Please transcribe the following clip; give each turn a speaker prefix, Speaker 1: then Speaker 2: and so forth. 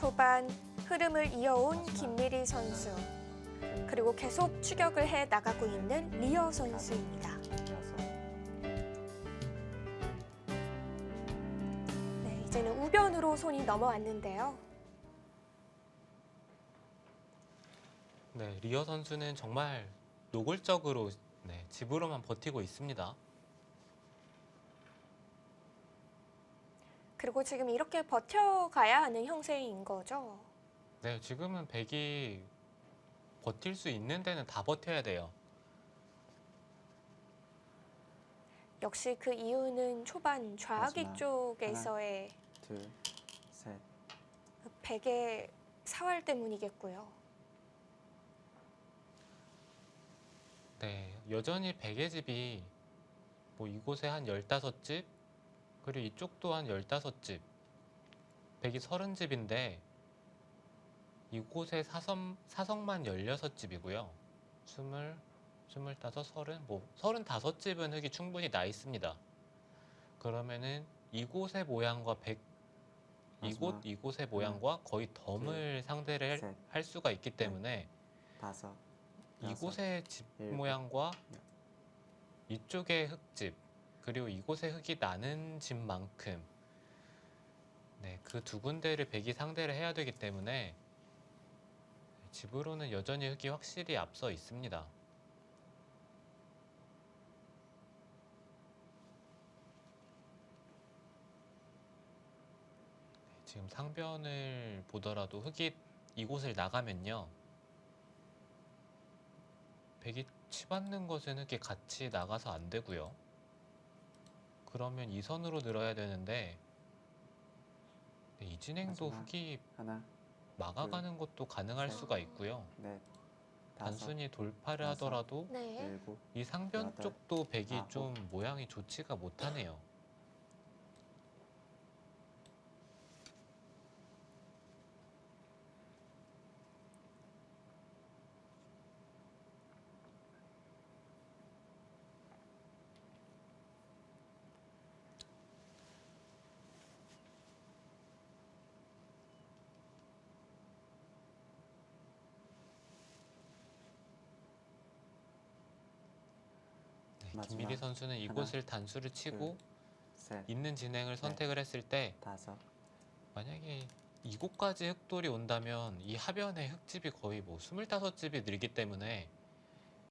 Speaker 1: 초반 흐름을 이어온 김미리 선수 그리고 계속 추격을 해 나가고 있는 리어 선수입니다. 네, 이제는 우변으로 손이 넘어왔는데요.
Speaker 2: 네, 리어 선수는 정말 노골적으로 네, 집으로만 버티고 있습니다.
Speaker 1: 그리고 지금 이렇게 버텨가야 하는 형세인 거죠.
Speaker 2: 네, 지금은 백이 버틸 수 있는 데는 다 버텨야 돼요.
Speaker 1: 역시 그 이유는 초반 좌악기
Speaker 3: 마지막
Speaker 1: 쪽에서의
Speaker 3: 둘, 셋,
Speaker 1: 백의 사활 때문이겠고요.
Speaker 2: 네, 여전히 백의 집이 뭐 이곳에 한 15집, 그리고 이쪽도 한 15집, 백이 30집인데 이곳에 사성, 사성만 16집이고요. 20, 25, 30, 뭐 35집은 흙이 충분히 나 있습니다. 그러면은 이곳의 모양과 백 이곳
Speaker 3: 마지막.
Speaker 2: 이곳의 모양과 거의 덤을 상대를
Speaker 3: 셋,
Speaker 2: 할 수가 있기 때문에
Speaker 3: 다섯, 여섯,
Speaker 2: 이곳의 집
Speaker 3: 일곱,
Speaker 2: 모양과
Speaker 3: 여-
Speaker 2: 이쪽의 흙집 그리고 이곳의 흙이 나는 집만큼 네, 그 두 군데를 백이 상대를 해야 되기 때문에 집으로는 여전히 흙이 확실히 앞서 있습니다. 네, 지금 상변을 보더라도 흙이 이곳을 나가면요. 백이 치받는 것은 흙이 같이 나가서 안 되고요. 그러면 이 선으로 늘어야 되는데 네, 이 진행도
Speaker 3: 마지막.
Speaker 2: 흙이
Speaker 3: 하나,
Speaker 2: 막아가는 것도 가능할
Speaker 3: 셋.
Speaker 2: 수가 있고요.
Speaker 3: 넷, 다섯,
Speaker 2: 단순히 돌파를
Speaker 3: 여섯.
Speaker 2: 하더라도
Speaker 1: 네.
Speaker 3: 일곱,
Speaker 2: 이 상변
Speaker 3: 여덟,
Speaker 2: 쪽도 백이. 좀 모양이 좋지가 못하네요. 김미리 선수는 이곳을 단수를 치고
Speaker 3: 셋,
Speaker 2: 있는 진행을 선택을 했을 때
Speaker 3: 다섯,
Speaker 2: 만약에 이곳까지 흙돌이 온다면 이 하변에 흙집이 거의 뭐 25집이 늘기 때문에